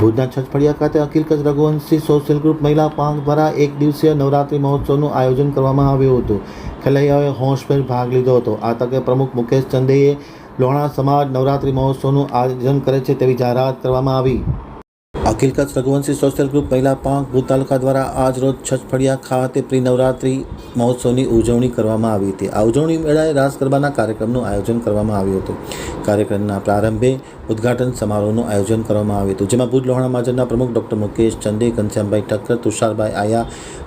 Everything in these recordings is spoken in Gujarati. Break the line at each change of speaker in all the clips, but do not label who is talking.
ભુજના છચફળિયા ખાતે અખિલ કચ્છ રઘુવંશી સોશિયલ ગ્રુપ મહિલા પાંખ દ્વારા એક દિવસીય નવરાત્રિ મહોત્સવનું આયોજન કરવામાં આવ્યું હતું. ખેલૈયાઓએ હોંશભેર ભાગ લીધો હતો. આ તકે પ્રમુખ મુકેશ ચંદેએ લોણા સમાજ નવરાત્રિ મહોત્સવનું આયોજન કરે છે તેવી જાહેરાત કરવામાં આવી. અખિલ રઘુવંશી સોશિયલ ગ્રુપ મહિલા પાંખ તાલુકા દ્વારા આજ રોજ છઠફળિયા ખાતે પ્રી નવરાત્રિ મહોત્સવની ઉજવણી કરવામાં આવી હતી. આ ઉજવણી મેળાએ રાસ ગરબાના કાર્યક્રમનું આયોજન કરવામાં આવ્યું હતું. કાર્યક્રમના પ્રારંભે ઉદ્ઘાટન સમારોહનું આયોજન કરવામાં આવ્યું હતું, જેમાં ભુજ લોહાણા માજરના પ્રમુખ doctor Mukesh Chande, Ghanshyambhai Thakkar, Tusharbhai Aaya,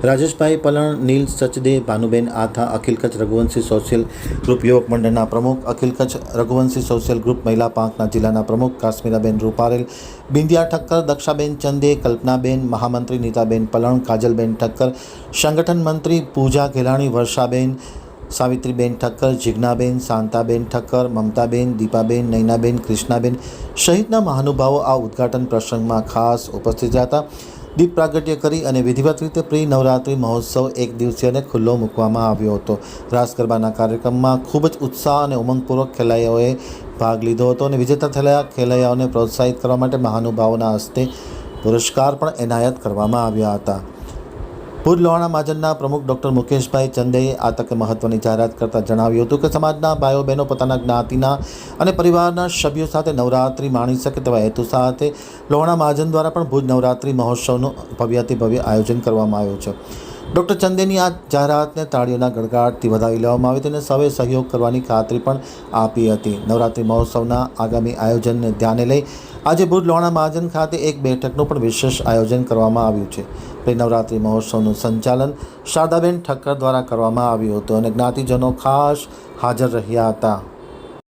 Rajeshbhai Palan, Neel Sachde, Bhanuben Atha, Akhil Kutch Raghuvanshi social group યુવક મંડળના પ્રમુખ, અખિલ કચ્છ રઘુવંશી સોશિયલ ગ્રુપ મહિલા પાંખના જિલ્લાના પ્રમુખ કાશ્મીરાબેન રૂપારેલ, બિંદિયા ઠક્કર દક્ષાબેન ચંદે, કલ્પનાબેન, મહામંત્રી નીતાબેન પલણ, કાજલબેન ઠક્કર, સંગઠન મંત્રી પૂજા ઘેલાણી, વર્ષાબેન, સાવિત્રીબેન ઠક્કર, જિજ્ઞાબેન, શાંતાબેન ઠક્કર, મમતાબેન, દીપાબેન, નૈનાબેન, કૃષ્ણાબેન સહિતના મહાનુભાવો આ ઉદ્ઘાટન પ્રસંગમાં ખાસ ઉપસ્થિત રહ્યા હતા. દીપ પ્રાગટ્ય કરી અને વિધિવત રીતે પ્રી નવરાત્રિ મહોત્સવ એક દિવસીયને ખુલ્લો મૂકવામાં આવ્યો હતો. રાસ ગરબાના કાર્યક્રમમાં ખૂબ જ ઉત્સાહ અને ઉમંગપૂર્વક ખેલૈયાઓએ ભાગ લીધો હતો અને વિજેતા થયેલા ખેલૈયાઓને પ્રોત્સાહિત કરવા માટે મહાનુભાવોના હસ્તે પુરસ્કાર પણ એનાયત કરવામાં આવ્યા હતા. ભુજ લોહાણા મહાજનના પ્રમુખ ડૉક્ટર મુકેશભાઈ ચંદેએ આ તકે મહત્વની જાહેરાત કરતાં જણાવ્યું હતું કે સમાજના ભાઈઓ બહેનો પોતાના જ્ઞાતિના અને પરિવારના સભ્યો સાથે નવરાત્રિ માણી શકે તેવા હેતુ સાથે લોહાણા મહાજન દ્વારા પણ ભુજ નવરાત્રિ મહોત્સવનું ભવ્યાતિ ભવ્ય આયોજન કરવામાં આવ્યું છે. ડૉક્ટર ચંદેની આ જાહેરાતને તાળીઓના ગણગાટથી વધાવી લેવામાં આવી તેને સૌએ સહયોગ કરવાની ખાતરી પણ આપી હતી. નવરાત્રિ મહોત્સવના આગામી આયોજનને ધ્યાને લઈ આજે ભુજ લોણા મહાજન ખાતે એક બેઠકનું પણ વિશેષ આયોજન કરવામાં આવ્યું છે. તે નવરાત્રિ મહોત્સવનું સંચાલન શારદાબેન ઠક્કર દ્વારા કરવામાં આવ્યું હતું અને જ્ઞાતિજનો ખાસ હાજર રહ્યા હતા.